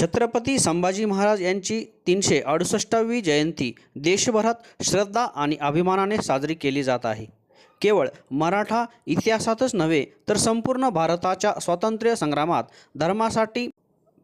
छत्रपती संभाजी महाराज यांची तीनशे अडुसष्टावी जयंती देशभरात श्रद्धा आणि अभिमानाने साजरी केली जात आहे. केवळ मराठा इतिहासातच नव्हे तर संपूर्ण भारताच्या स्वातंत्र्य संग्रामात धर्मासाठी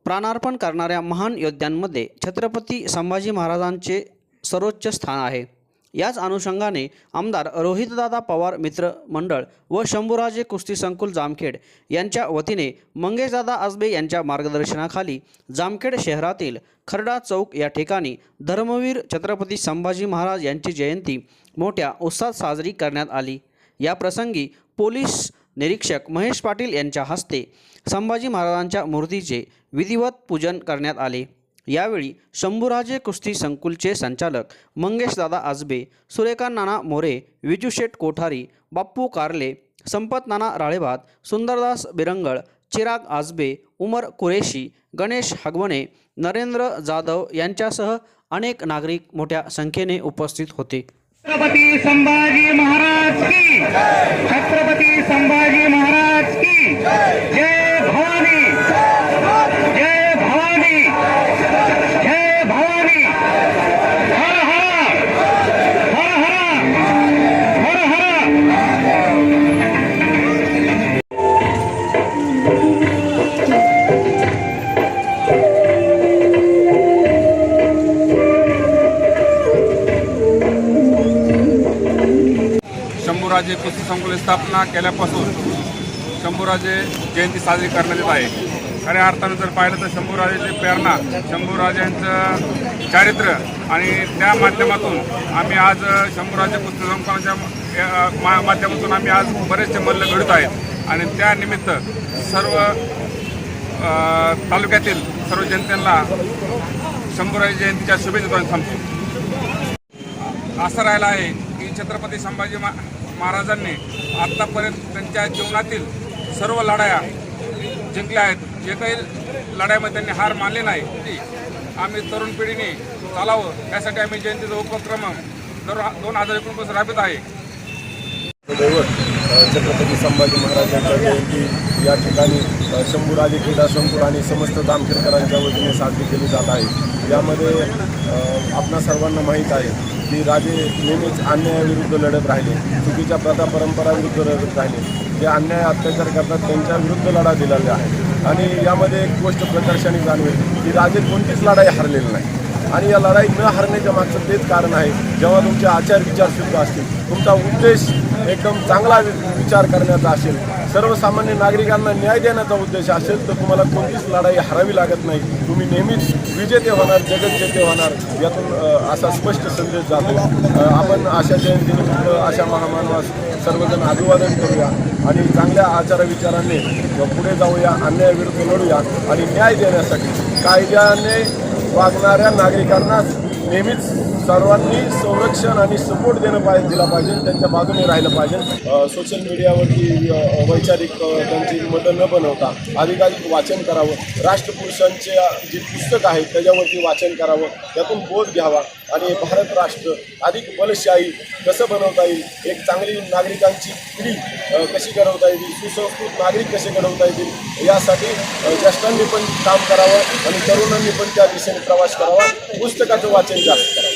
प्राणार्पण करणाऱ्या महान योद्ध्यांमध्ये छत्रपती संभाजी महाराजांचे सर्वोच्च स्थान आहे. याच अनुषंगाने आमदार रोहितदादा पवार मित्र मंडळ व शंभूराजे कुस्ती संकुल जामखेड यांच्या वतीने मंगेशदादा आजबे यांच्या मार्गदर्शनाखाली जामखेड शहरातील खर्डा चौक या ठिकाणी धर्मवीर छत्रपती संभाजी महाराज यांची जयंती मोठ्या उत्साहात साजरी करण्यात आली. या प्रसंगी पोलीस निरीक्षक महेश पाटील यांच्या हस्ते संभाजी महाराजांच्या मूर्तीचे विधिवत पूजन करण्यात आले. यावेळी शंभूराजे कुस्ती संकुलचे संचालक मंगेशदादा आजबे सुरेखा नाना मोरे विजूशेठ कोठारी बाप्पू कारले संपत नाना राळेभात सुंदरदास बिरंगळ चिराग आजबे उमर कुरेशी गणेश हगवणे नरेंद्र जाधव यांच्यासह अनेक नागरिक मोठ्या संख्येने उपस्थित होते. छत्रपती संभाजी महाराज की छत्रपती संभाजी महाराज की जय शंभूराजे कुस्ती संकुल स्थापना केल्यापासून शंभूराजे जयंती साजरी करण्यात येत आहे. खऱ्या अर्थानं जर पाहिलं तर शंभूराजेची प्रेरणा शंभूराजांचं चारित्र्य आणि त्या माध्यमातून आम्ही आज शंभूराजे पुस्तक संकुलाच्या मा- माध्यमातून आम्ही आज बरेचसे मल्ल घडत आहेत. आणि त्यानिमित्त सर्व तालुक्यातील सर्व जनतेला शंभूराजे जयंतीच्या शुभेच्छा थांबतो. असं राहिलं आहे की छत्रपती संभाजी मा महाराजांनी आत्तापर्यंत त्यांच्या जीवनातील सर्व लढाया जिंकल्या आहेत. जे काही लढाईमध्ये त्यांनी हार मानले नाही ती आम्ही तरुण पिढीने चालावं. यासाठी आम्ही जयंतीचा उपक्रम दर दोन हजार एकोणीस राबत आहे. छत्रपती संभाजी महाराजांच्या जयंती या ठिकाणी शंभूराजे क्रीडा संकुल आणि समस्त जामखेडकरांच्या वतीने साजरी केली जात आहे. यामध्ये आपणा सर्वांना माहीत आहे की राजे नेहमीच अन्यायाविरुद्ध लढत राहिले चुकीच्या प्रथा परंपराविरुद्ध लढत राहिले जे अन्याय अत्याचार करतात त्यांच्या विरुद्ध लढा दिलेला आहे. आणि यामध्ये एक गोष्ट प्रकर्षाने जाणवेल की राजे कोणतीच लढाई हरलेली नाही. आणि या लढाई न हरण्याच्या मागचं तेच कारण आहे जेव्हा तुमचे आचार विचार शुद्ध असतील तुमचा उद्देश एकदम चांगला वि- विचार करण्याचा असेल सर्वसामान्य नागरिकांना न्याय देण्याचा उद्देश असेल तर तुम्हाला कोणतीच लढाई हरावी लागत नाही. तुम्ही नेहमीच विजेते होणार जगतजेते होणार यातून असा स्पष्ट संदेश जातो. आपण अशा जयंतीनिमित्त अशा महामानवास सर्वजण अभिवादन करूया आणि चांगल्या आचारविचाराने पुढे जाऊया अन्यायाविरुद्ध लढूया आणि न्याय देण्यासाठी कायद्याने वागणाऱ्या नागरिकांना नेहमीच सर्वांनी संरक्षण आणि सपोर्ट देणं पाहिजे दिला पाहिजे त्यांच्या बाजूने राहिलं पाहिजे. सोशल मीडियावरती वैचारिक त्यांची मतं न बनवता अधिकाधिक वाचन करावं. राष्ट्रपुरुषांचे जे पुस्तक आहे त्याच्यावरती वाचन करावं. त्यातून बोध घ्यावा आणि भारत राष्ट्र अधिक बलशाही कसं बनवता येईल? एक चांगली नागरिकांची पिढी कशी घडवता येईल सुसंस्कृत नागरिक कसे घडवता येतील? यासाठी ज्येष्ठांनी पण काम करावं आणि तरुणांनी पण त्या दिशेने प्रवास करावा. पुस्तकाचं वाचन जास्त करावं.